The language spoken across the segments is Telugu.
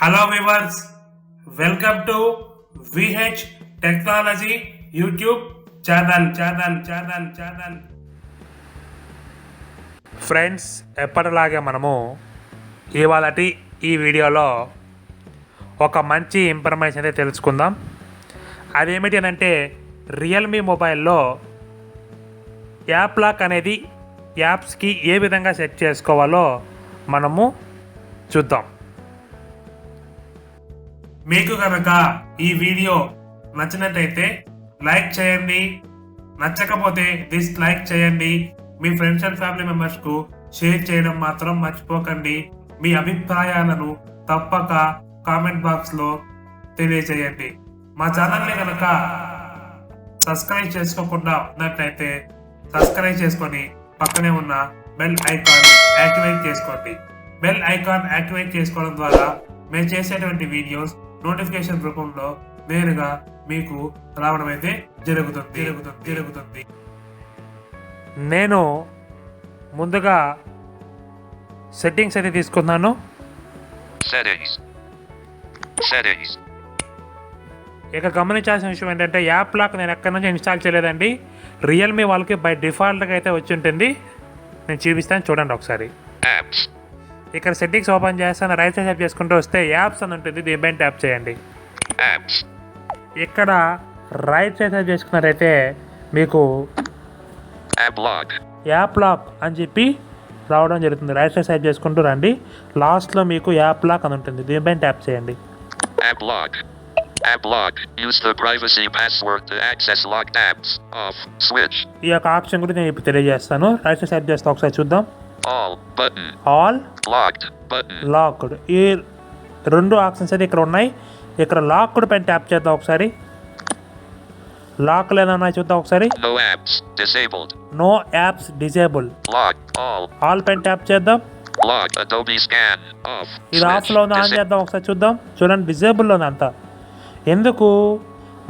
Hello viewers welcome to VH technology YouTube channel channel channel channel. Friends ఎప్పటిలాగే మనము ఇవాళటి ఈ వీడియోలో ఒక మంచి ఇన్ఫర్మేషన్ అయితే తెలుసుకుందాం. అదేమిటి అని అంటే రియల్మీ మొబైల్లో యాప్ లాక్ అనేది యాప్స్కి ఏ విధంగా సెట్ చేసుకోవాలో మనము చూద్దాం. మీకు కనుక ఈ వీడియో నచ్చినట్టయితే లైక్ చేయండి. నచ్చకపోతే డిస్లైక్ చేయండి. మీ ఫ్రెండ్స్ అండ్ ఫ్యామిలీ మెంబర్స్కు షేర్ చేయడం మాత్రం మర్చిపోకండి. మీ అభిప్రాయాలను తప్పక కామెంట్ బాక్స్లో తెలియజేయండి. మా ఛానల్ని కనుక సబ్స్క్రైబ్ చేసుకోకుండా ఉన్నట్లయితే సబ్స్క్రైబ్ చేసుకొని పక్కనే ఉన్న బెల్ ఐకాన్ యాక్టివేట్ చేసుకోండి. బెల్ ఐకాన్ యాక్టివేట్ చేసుకోవడం ద్వారా మేము చేసేటువంటి వీడియోస్ నోటిఫికేషన్ రూపంలో నేరుగా మీకు రావడం అయితే జరుగుతుంది. జరుగుతుంది. జరుగుతుంది. నేను ముందుగా సెట్టింగ్స్ అయితే తీసుకున్నాను. ఇక గమనించాల్సిన విషయం ఏంటంటే యాప్ లాక్ నేను ఎక్కడి నుంచి ఇన్స్టాల్ చేయలేదండి. రియల్మీ వాళ్ళకి బై డిఫాల్ట్గా అయితే వచ్చి ఉంటుంది. నేను చూపిస్తాను చూడండి ఒకసారి. ఇక్కడ సెట్టింగ్స్ ఓపెన్ చేస్తాను రైట్ సైడ్ ట్యాప్ చేసుకుంటూ వస్తే యాప్స్ అని ఉంటుంది దీనిపైన ట్యాప్ చేయండి. ఇక్కడ రైట్ సైడ్ ట్యాప్ చేసుకున్నారైతే మీకు. యాప్ లాక్ అని చెప్పి రావడం జరుగుతుంది రైట్ సైడ్ సైడ్ చేసుకుంటూ రండి లాస్ట్లో మీకు యాప్ లాక్ అని ఉంటుంది దీనిపైన ట్యాప్ చేయండి App log. App log. Use the privacy password to access locked apps. Off. Switch. ఈ యొక్క ఆప్షన్ గురించి నేను ఇప్పుడు తెలియజేస్తాను రైట్ సైడ్ సైడ్ చేస్తే ఒకసారి చూద్దాం All. Button. All Locked. Button. Locked ఈ రెండు ఆప్షన్స్ అయితే ఇక్కడ ఉన్నాయి ఇక్కడ లాక్డ్ పైన ట్యాప్ చేద్దాం ఒకసారి లాక్ లేదన్నా చూద్దాం ఒకసారి No apps. Disabled. No apps Log. All. All పైన ట్యాప్ చేద్దాం Log. Adobe scan. Off. ఇది. ఆఫ్లో ఉంది ఆన్ చేద్దాం ఒకసారి చూద్దాం చూడండి డిజేబుల్లో ఉంది అంతా ఎందుకు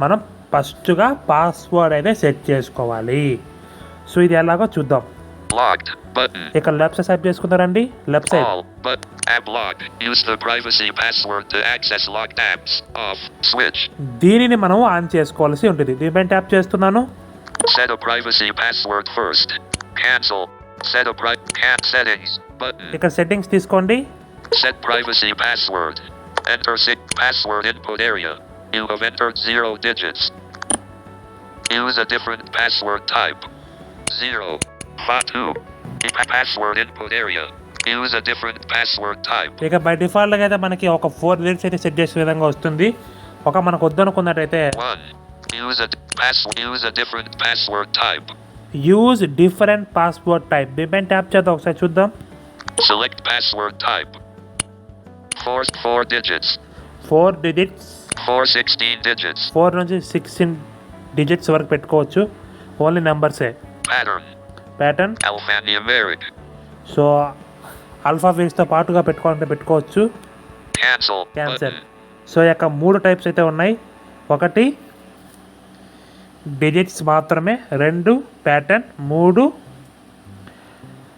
మనం ఫస్ట్గా పాస్వర్డ్ అయితే సెట్ చేసుకోవాలి సో ఇది ఎలాగో చూద్దాం Logged. Button. ఇక్కడ లెఫ్ట్ సైడ్ టైప్ చేసుకుంటారండి left side All. But. App log. Use the privacy password to access locked apps. Off. Switch. దీనిని మనం ఆన్ చేసుకోవాల్సి ఉంటుంది దీనిపైన ట్యాప్ చేస్తున్నాను Set a privacy password first. Cancel. Set a pri- can settings button. ఇక్కడ సెట్టింగ్స్ తీసుకోండి Set privacy password. Enter sig password input area. You have entered zero digits. Use a different password type. Zero. Fa two. Pa- Password input area. Use a different password type. ఇక బై డిఫాల్ట్గా అయితే మనకి ఒక ఫోర్ డిజిట్స్ అయితే సెట్ చేసే విధంగా వస్తుంది ఒక మనకు వద్దనుకున్నట్టయితే. Use a different password type. Use different password type దీనిపైన ట్యాప్ చేద్దాం ఒకసారి చూద్దాం Select password type. Four four digits. Four digits Four sixteen digits. Four నుంచి సిక్స్టీన్ డిజిట్స్ వరకు పెట్టుకోవచ్చు ఓన్లీ నెంబర్సే Pattern. ప్యాటర్న్. సో ఆల్ఫాబెట్స్తో పాటుగా పెట్టుకోవాలంటే పెట్టుకోవచ్చు. క్యాన్సర్. సో యొక్క మూడు టైప్స్ అయితే ఉన్నాయి. ఒకటి డిజిట్స్ మాత్రమే. రెండు ప్యాటర్న్ మూడు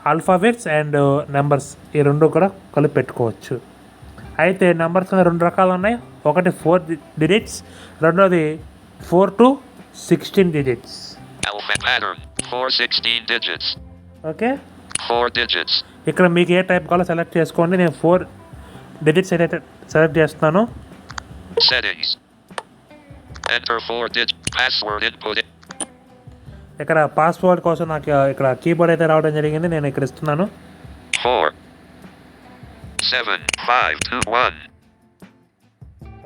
ఆల్ఫాబెట్స్ అండ్ నెంబర్స్ ఈ రెండు కూడా కలిపి పెట్టుకోవచ్చు. అయితే నెంబర్స్ రెండు రకాలు ఉన్నాయి. ఒకటి ఫోర్ డిజిట్స్ రెండోది four to sixteen digits Four sixteen digits. Okay Four digits. ఇక్కడ మీకు ఏ టైప్ కావాలో సెలెక్ట్ చేసుకోండి నేను ఫోర్ డిజిట్స్ అయితే సెలెక్ట్ చేస్తున్నాను Settings. Enter four digit password input. ఇక్కడ పాస్వర్డ్ కోసం నాకు ఇక్కడ కీబోర్డ్ అయితే రావడం జరిగింది నేను ఇక్కడ ఇస్తున్నాను Four. Seven. Five. Two. One.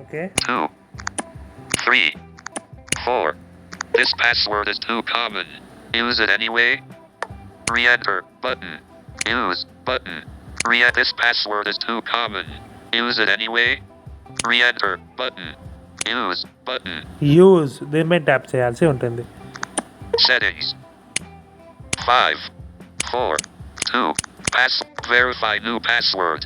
Okay Two. Three. Four. This password is too common. Use it anyway. Re-enter button. Use button. Re this password is too common. Use it anyway. Re-enter button. Use button. Use దీనిపై ట్యాప్ చేయాల్సి ఉంటుంది Settings. Five. Four. Two. Pass. Verify new password.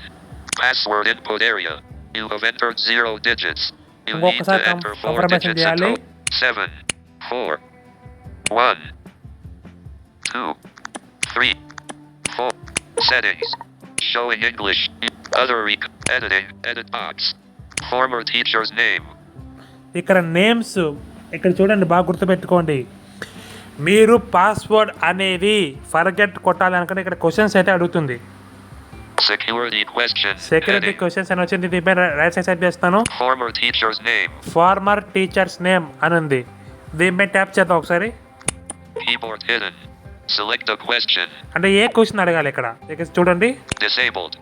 Password input area. You have entered zero digits. You need to ఇంకొకసారి కం- enter four confirmation digits in చేయాలి. total. Seven. Four. One. two, three, four. Settings. Showing English. Other rec- editing. Edit box. Former teacher's name. ఇక్కడ నేమ్స్ ఇక్కడ చూడండి బాగా గుర్తుపెట్టుకోండి మీరు పాస్వర్డ్ అనేది ఫర్గెట్ కొట్టాలి అనుకుంటే ఇక్కడ క్వశ్చన్స్ అయితే అడుగుతుంది సెక్యూరిటీ క్వశ్చన్స్ అని వచ్చింది రైట్ సైడ్ చేస్తాను ఫార్మర్ టీచర్స్ నేమ్ అని ఉంది దీని మీద ట్యాప్ చేద్దాం ఒకసారి Select a question. అంటే ఏ క్వశ్చన్ అడగాలి ఇక్కడ ఇక్కడ చూడండి Disabled.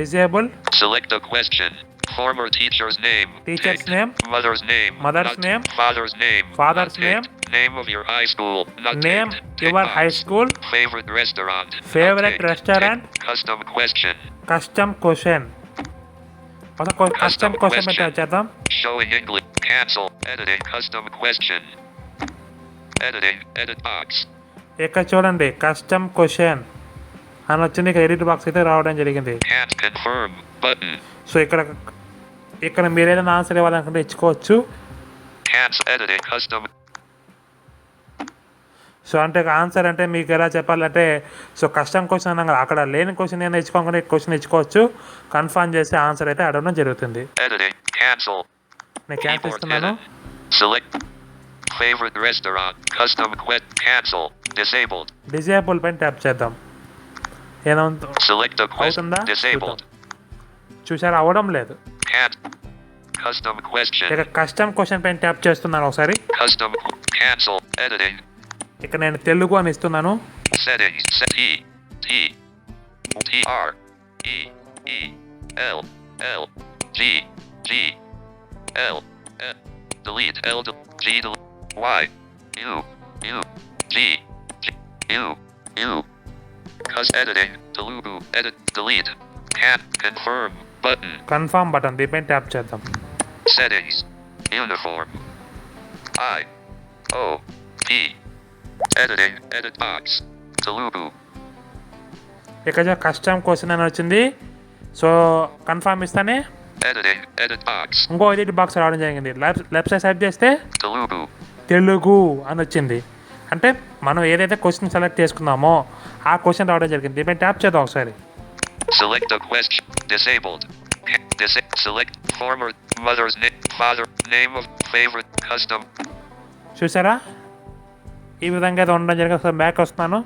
Disable Select a question. Former teacher's name. Teacher's Ticked. name. Mother's name. Mother's Not- name. Father's name. Father's Not ticked. Name of your high school. Not name ticked. Your Tick high box. School Favorite restaurant. Not Favorite ticked. restaurant. Tick. Custom question. Custom question ఒక కస్టమ్ క్వశ్చన్ question. పెట్టి చేద్దాం Showing English. Cancel. Editing. Custom question. Editing. Edit box. ఇక్కడ చూడండి కస్టమ్ క్వశ్చన్ అని వచ్చింది ఇక్కడ ఎడిట్ బాక్స్ అయితే రావడం జరిగింది. సో ఇక్కడ ఇక్కడ మీరు ఏదైనా ఆన్సర్ ఇవ్వాలనుకుంటే ఇచ్చుకోవచ్చు. సో అంటే ఆన్సర్ అంటే మీకు ఎలా చెప్పాలంటే సో కష్టం క్వశ్చన్ అన్నాం కదా అక్కడ లేని క్వశ్చన్ ఏదైనా ఇచ్చుకోకుండా క్వశ్చన్ ఇచ్చుకోవచ్చు కన్ఫర్మ్ చేసి ఆన్సర్ అయితే అడగడం జరుగుతుంది. నేను క్యాన్సిల్ ఇస్తున్నాను. Select favorite restaurant. Custom quest. Cancel. Disabled. Disable పైన ట్యాప్ చేద్దాం ఏదంత Select a quest. Outunda? Disabled. చూసారా అవ్వడం లేదు Can't. Custom question. ఇక కస్టమ్ క్వశ్చన్ పైన ట్యాప్ చేస్తున్నాను ఒకసారి Custom. Cancel. Editing. ఇక్కడ నేను తెలుగు అని ఇస్తున్నాను Settings. Set E. T. T. R. E. E. L. L. G. G. L. L. Delete. L. Del- G. Del- Y. U. U. G. G. U. U. Cus editing. Telugu. Edit. Delete. Can't confirm. Button. Confirm button దీనిపైన ట్యాప్ చేద్దాం Settings. Uniform. I. O. P. Editing. Edit box. Telugu. ఇక్కడ కస్టమ్ క్వశ్చన్ అని వచ్చింది సో కన్ఫర్మ్ ఇస్తానే Editing. Edit box. ఇంకో ఎడిట్ బాక్స్ రావడం జరిగింది లెఫ్ట్ లెఫ్ట్ సైడ్ టైప్ చేస్తే Telugu. తెలుగు అని వచ్చింది అంటే మనం ఏదైతే క్వశ్చన్ సెలెక్ట్ చేసుకున్నామో ఆ క్వశ్చన్ రావడం జరిగింది దీనిపైన ట్యాప్ చేద్దాం ఒకసారి question. Disabled. Dis- select former mother's name. Father. Name of favorite custom. చూసారా ఈ విధంగా అయితే ఉండడం జరిగింది ఒకసారి బ్యాక్ వస్తున్నాను.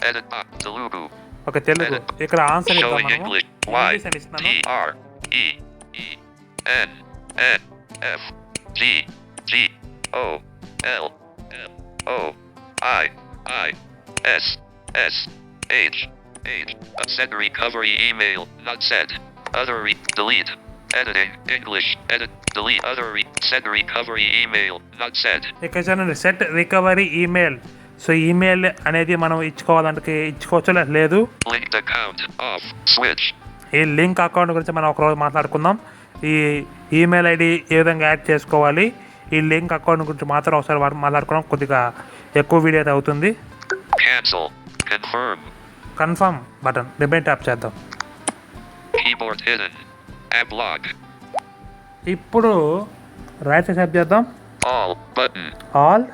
Edit box. Telugu. ఒక తెలుగు ఇక్కడ ఆన్సర్ ఇద్దాం మనము. ఇంగ్లీష్ అని ఇస్తున్నాను. E. E. O. I. I. S. S. H. H. Send recovery email. Not sent. Other re- delete. Editing. English. Edit. Delete. Other re- send recovery email. Not sent. ఇక్కడ చూడండి set recovery email so email అనేది మనం ఇచ్చుకోవాలంటే ఇచ్చుకోవచ్చు లేదా Linked account. Off. Switch. ఈ లింక్ అకౌంట్ గురించి మనం ఒకరోజు మాట్లాడుకుందాం ఈ ఈమెయిల్ ఐడి ఏ విధంగా యాడ్ చేసుకోవాలి ఈ లింక్ అకౌంట్ గురించి మాత్రం ఒకసారి మాట్లాడుకోవడం కొద్దిగా ఎక్కువ వీడియో అయితే అవుతుంది. కన్ఫర్మ్ బటన్ డిబేట్ ట్యాప్ చేద్దాం. ఇప్పుడు రైట్ సైడ్ ట్యాప్ చేద్దాం. ఆల్.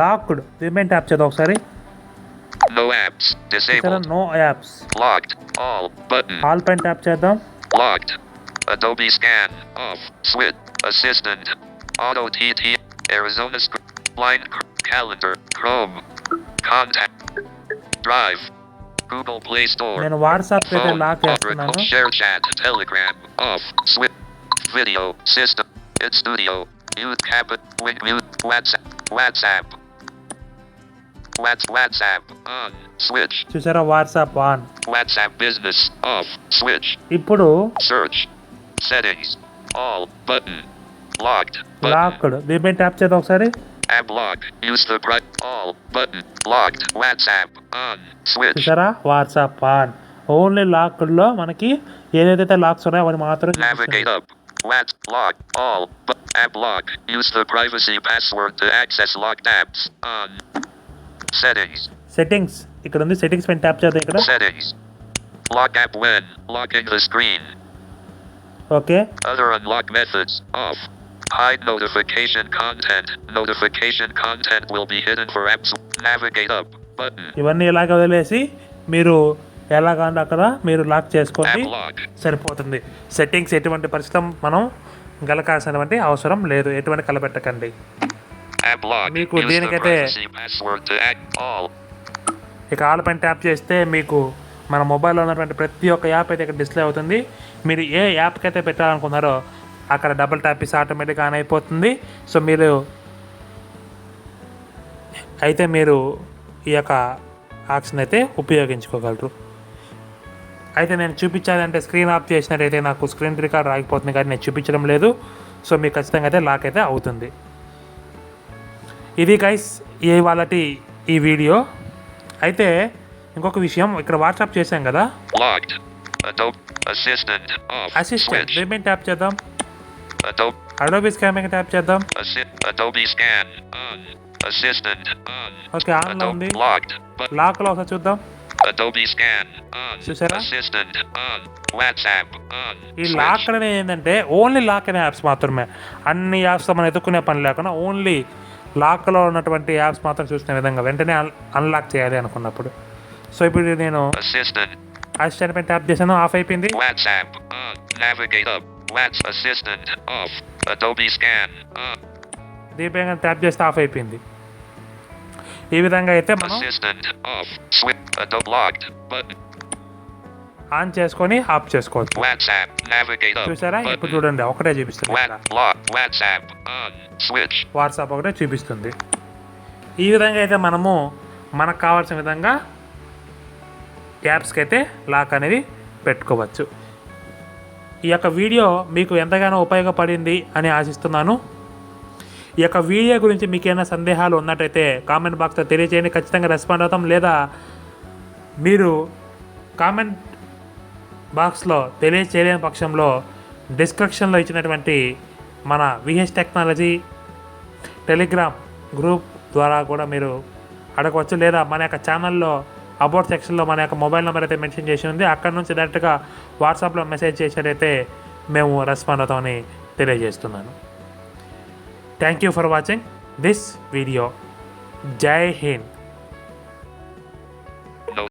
లాక్డ్ డిబేట్ ట్యాప్ చేద్దాం ఒకసారి apps. ఇక్కడ Disabled. No apps Locked. All. Button. All పైన ట్యాప్ చేద్దాం Locked. Adobe Scan. Off. Switch. Assistant. Auto TT. Arizona. Sc- Line. c- Calendar. Chrome. Contact. Drive. Google Play Store. నేను వాట్సాప్ అయితే Phone. Lock Oracle. చేస్తున్నాను Share chat. Telegram. Off. Switch. Video. System. In studio. Mute cabin. Wing mute. WhatsApp. WhatsApp. Whats WhatsApp. On. Switch. చూసారా WhatsApp on WhatsApp business. Off. Switch. ఇప్పుడు Search. Settings. All. Button. Locked. Button. Locked debate tap చేద్దాం ఒకసారి App lock. Use the bright. All. Button. Locked. WhatsApp. On. Switch. చూసారా వాట్సాప్ ఆన్ ఓన్లీ లాక్డ్లో మనకి ఏదైతే లాక్స్ ఉన్నాయో అవన్నీ మాత్రం Navigate up. What? Lock. All. But app lock. Use the privacy password to access locked apps. On. Settings. Settings ఇక్కడ ఉంది సెట్టింగ్స్ పైన ట్యాప్ చేద్దాం ఇక్కడ Settings. Lock app when. Locking the screen. Okay. Other unlock message off hide notification content notification content will be hidden for apps navigate up button ఇవన్నీ ఎలాగ వదిలేసి మీరు ఎలాగండి అక్కడ? మీరు లాక్ చేసుకోండి సరిపోతుంది. సెట్టింగ్స్ ఎటువంటి పరిస్థితం మనం గలకాల్సినటువంటి అవసరం లేదు. ఎటువంటి కలపెట్టకండి. మీకు దీనికైతే ఇక ఆల్ ట్యాప్ చేస్తే మీకు మన మొబైల్లో ఉన్నటువంటి ప్రతి ఒక్క యాప్ అయితే ఇక్కడ డిస్ప్లే అవుతుంది. మీరు ఏ యాప్కి అయితే పెట్టాలనుకున్నారో అక్కడ డబుల్ ట్యాప్ ఇస్తే ఆటోమేటిక్గా ఆన్ అయిపోతుంది. సో మీరు అయితే మీరు ఈ యొక్క ఆప్షన్ అయితే ఉపయోగించుకోగలరు. అయితే నేను చూపించాలంటే స్క్రీన్ ఆఫ్ చేసినట్టయితే నాకు స్క్రీన్ రికార్డ్ ఆగిపోతుంది కానీ నేను చూపించడం లేదు. సో మీకు ఖచ్చితంగా అయితే లాక్ అయితే అవుతుంది. ఇది గైస్ ఏ వాళ్ళటి ఈ వీడియో. అయితే ఇంకొక విషయం ఇక్కడ వాట్సాప్ చేశాం కదా? Off. Assistant Switch. Remain tap చేద్దాం Adobe అడోబీ స్కామింగ్ ట్యాప్ చేద్దాం Assi- Adobe Scan on. Assistant on. Okay ఆన్లో ఉంది Adobe locked. But లాక్లో ఒకసారి చూద్దాం Adobe Scan on. చూసారా? Assistant on. WhatsApp on. ఈ. లాక్ అనేది ఏంటంటే ఓన్లీ లాక్ అనే యాప్స్ మాత్రమే అన్ని యాప్స్ మనం ఎత్తుకునే పని లేకుండా ఓన్లీ లాక్లో ఉన్నటువంటి యాప్స్ మాత్రం చూసిన విధంగా వెంటనే అన్లాక్ చేయాలి అనుకున్నప్పుడు సో ఇప్పుడు నేను. ఆశ్చర్య ట్యాప్ చేశాను ఆఫ్ అయిపోయింది. WhatsApp navigate up what's assistant off Adobe scan దీపంగా tap చేస్తే ఆఫ్ అయిపోయింది. ఈ విధంగా అయితే మనం assistant off switch Adobe locked on చేసుకొని ఆఫ్ చేసుకోవచ్చు. వాట్సాప్ నావిగేట్ అప్ చూసారా? ఇప్పుడు చూడండి ఒకటే చూపిస్తుంది వాట్సాప్ స్విచ్ వాట్సాప్ ఒకటే చూపిస్తుంది. ఈ విధంగా అయితే మనము మనకు కావాల్సిన విధంగా యాప్స్కి అయితే లాక్ అనేది పెట్టుకోవచ్చు. ఈ యొక్క వీడియో మీకు ఎంతగానో ఉపయోగపడింది అని ఆశిస్తున్నాను. ఈ యొక్క వీడియో గురించి మీకు ఏమైనా సందేహాలు ఉన్నట్టయితే కామెంట్ బాక్స్లో తెలియజేయండి ఖచ్చితంగా రెస్పాండ్ అవుతాం. లేదా మీరు కామెంట్ బాక్స్లో తెలియచేయలేని పక్షంలో డిస్క్రిప్షన్లో ఇచ్చినటువంటి మన విహెచ్ టెక్నాలజీ టెలిగ్రామ్ గ్రూప్ ద్వారా కూడా మీరు అడగవచ్చు. లేదా మన యొక్క ఛానల్లో అబౌట్ సెక్షన్లో మన యొక్క మొబైల్ నెంబర్ అయితే మెన్షన్ చేసి ఉంది. అక్కడ నుంచి డైరెక్ట్గా వాట్సాప్లో మెసేజ్ చేసినట్టయితే మేము రెస్పాండ్ అవుతామని తెలియజేస్తున్నాను. Thank you for watching this video జై హింద్